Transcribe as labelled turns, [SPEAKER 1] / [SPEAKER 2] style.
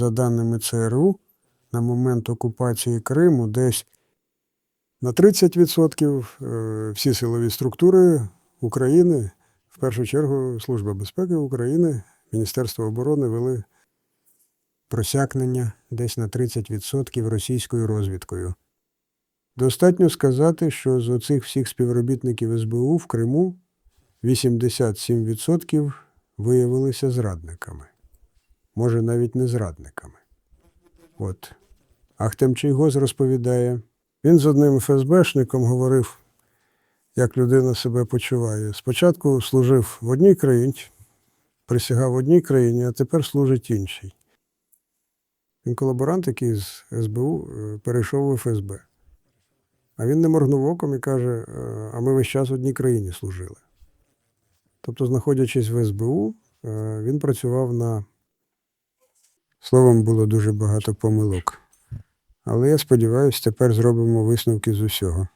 [SPEAKER 1] за даними ЦРУ, на момент окупації Криму десь на 30% е, всі силові структури України, в першу чергу Служба безпеки України, Міністерство оборони вели просякнення десь на 30% російською розвідкою. Достатньо сказати, що з оцих всіх співробітників СБУ в Криму 87% виявилися зрадниками. Може, навіть не зрадниками. От. Ахтем Гоз розповідає, він з одним ФСБшником говорив, як людина себе почуває. Спочатку служив в одній країні, присягав в одній країні, а тепер служить іншій. Він колаборант, який з СБУ е, перейшов в ФСБ. А він не моргнув оком і каже: «Е, а ми весь час в одній країні служили. Тобто, знаходячись в СБУ, е, він працював на. Словом, було дуже багато помилок. Але я сподіваюся, тепер зробимо висновки з усього.